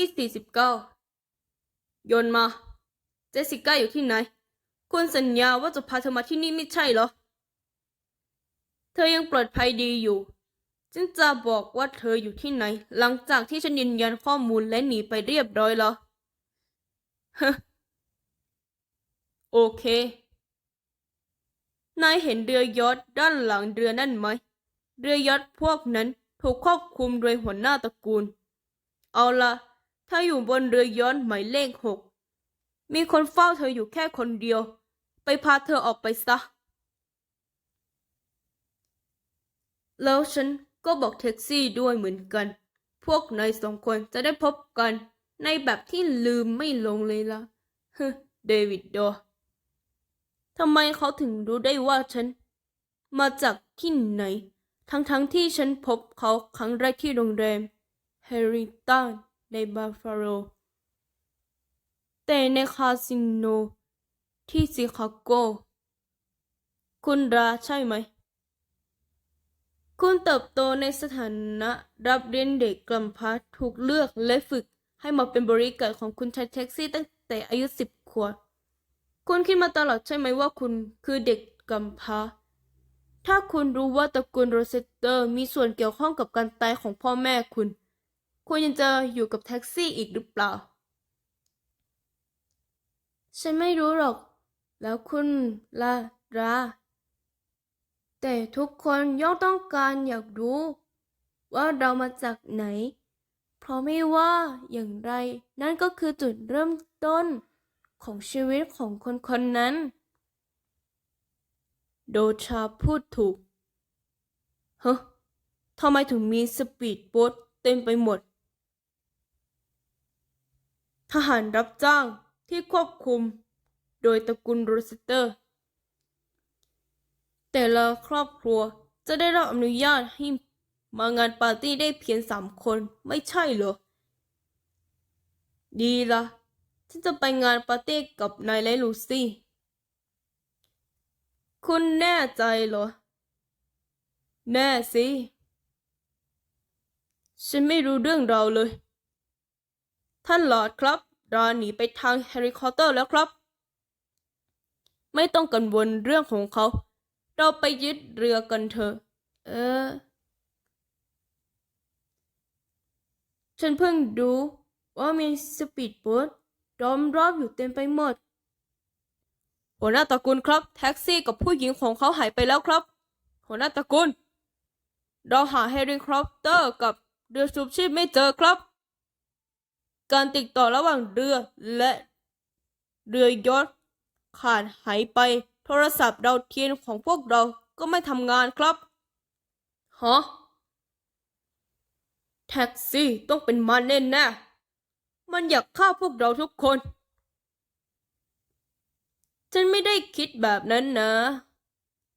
ที่สี่สิบเก้าโยนมา เจสสิก้าอยู่ที่ไหน คุณสัญญาว่าจะพาเธอมาที่นี่ไม่ใช่เหรอ เธอยังปลอดภัยดีอยู่ฉันจะบอกว่าเธออยู่ที่ไหน หลังจากที่ฉันยืนยันข้อมูลและหนีไปเรียบร้อยแล้วฮโอเค นายเห็นเรือยอทด้านหลังเรือนั่นไหม เรือยอทพวกนั้นถูกควบคุมโดยหัวหน้าตระกูล เอาละ ถ้าอยู่บนเรือยอทหมายเลขหก มีคนเฝ้าเธออยู่แค่คนเดียว ไปพาเธอออกไปซะ แล้วฉันก็บอกแท็กซี่ด้วยเหมือนกัน พวกนายสองคนจะได้พบกันในแบบที่ลืมไม่ลงเลยละฮึเดวิดดอทำไมเขาถึงรู้ได้ว่าฉัน มาจากที่ไหน ทั้งๆทที่ฉันพบเขาครั้งแรกที่โรงแรมแฮริตัน ในบ u ฟฟาโลแต่ในคาสิโนที่ชิคาโก คุณราใช่ไหม คุณเติบโตในสถานะรับเลี้ยงเด็กกำพร้าถูกเลือกและฝึกให้มาเป็นบริการของคุณชายแท็กซี่ตั้งแต่อายุสิบขวบคุณคิดมาตลอดใช่ไหมว่าคุณคือเด็กกำพร้า ถ้าคุณรู้ว่าตระกูลโรเซตเตอร์มีส่วนเกี่ยวข้องกับการตายของพ่อแม่คุณ คุณยังจะอยู่กับแท็กซี่อีกหรือเปล่า ฉันไม่รู้หรอก แล้วคุณล่ะราแต่ทุกคนย่อมต้องการอยากรู้ ว่าเรามาจากไหน เพราะไม่ว่าอย่างไร นั่นก็คือจุดเริ่มต้นของชีวิตของคนคนนั้น โดชาพูดถูก เฮ้ทำไมถึงมีสปีดโบ๊ทเต็มไปหมด ทหารรับจ้างที่ควบคุม โดยตระกูลโรสเตอร์ แต่ละครอบครัวจะได้รับอนุญาตให้มางานปาร์ตี้ได้เพียงสามคนไม่ใช่เหรอ ดีละฉันจะไปงานปาร์ตี้กับนายและลูซี่ คุณแน่ใจเหรอ แน่สิ ฉันไม่รู้เรื่องเราเลย ท่านหลอดครับราหนีไปทางแฮร์รี่คอตเตอร์แล้วครับ ไม่ต้องกังวลเรื่องของเขา เราไปยึดเรือกันเถอะ เออ ฉันเพิ่งดูว่ามีสปีดโบ๊ทล้อมรอบอยู่เต็มไปหมด หัวหน้าตระกูลครับ แท็กซี่กับผู้หญิงของเขาหายไปแล้วครับ หัวหน้าตระกูล เราหาเฮลิคอปเตอร์กับเรือสูบชีพไม่เจอครับ การติดต่อระหว่างเรือและเรือยอทขาดหายไป โทรศัพท์ดาวเทียมของพวกเราก็ไม่ทำงานครับ ฮะ แท็กซี่ต้องเป็นมันแน่แน่ๆมันอยากฆ่าพวกเราทุกคน ฉันไม่ได้คิดแบบนั้นนะ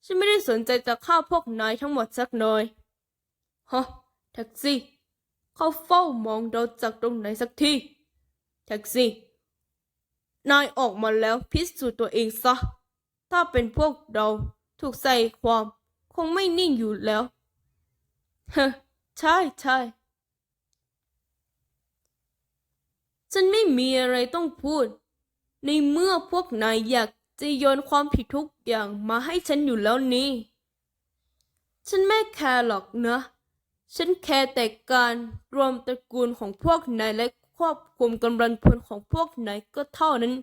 ฉันไม่ได้สนใจจะฆ่าพวกนายทั้งหมดสักหน่อย ฮะ แท็กซี่ เขาเฝ้ามองเราจากตรงไหนสักทีแท็กซี่ นายออกมาแล้วพิสูจน์ตัวเองซะ ถ้าเป็นพวกเราถูกใส่ความ คงไม่นิ่งอยู่แล้วฮะใช่ใช่ฉันไม่มีอะไรต้องพูด ในเมื่อพวกนายอยากจะโยนความผิดทุกอย่างมาให้ฉันอยู่แล้วนี่ ฉันไม่แคร์หรอกเนะ ฉันแค่แต่การรวมตระกูลของพวกนายและควบคุมกำลังพลของพวกนายก็เท่านั้น